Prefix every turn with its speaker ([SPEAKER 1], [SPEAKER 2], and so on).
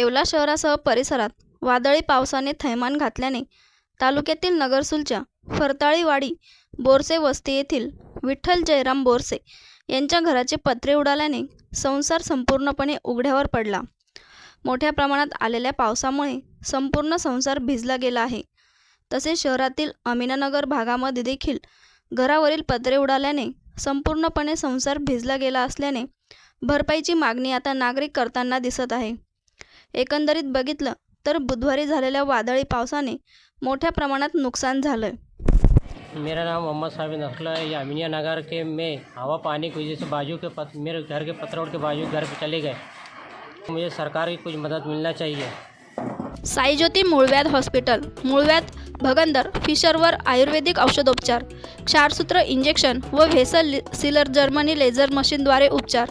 [SPEAKER 1] येवला शहरासह परिसरात वादळी पावसाने थैमान घातल्याने तालुक्यातील नगरसूलच्या फरताळीवाडी बोरसे वस्ती येथील विठ्ठल जयराम बोरसे यांच्या घराचे पत्रे उडाल्याने संसार संपूर्णपणे उघड्यावर पडला. मोठ्या प्रमाणात आलेल्या पावसामुळे संपूर्ण संसार भिजला गेला आहे. तसेच शहरातील अमिनानगर भागामध्ये देखील घरावरील पत्रे उडाल्याने संपूर्णपणे संसार भिजला गेला असल्याने भरपाईची मागणी आता नागरिक करताना दिसत आहे. एकंदरीत बघितलं तर बुधवारी झालेल्या वादळी पावसाने मोठ्या प्रमाणात नुकसान झालं
[SPEAKER 2] मेरा नाम मोहम्मद साबिन असला है। ये अमीनिया नगर के में हवा पानी की वजह से बाजू के पत, मेरे घर के पत्थरों के बाजू घर पे चले गए। मुझे सरकार की कुछ मदद मिलना चाहिए।
[SPEAKER 1] साईज्योती मूळव्याध हॉस्पिटल मूळव्याध भगंदर फिशरवर आयुर्वेदिक औषधोपचार क्षारसूत्र इंजेक्शन व व्हेसल सिलर जर्मनी लेझर मशीनद्वारे उपचार.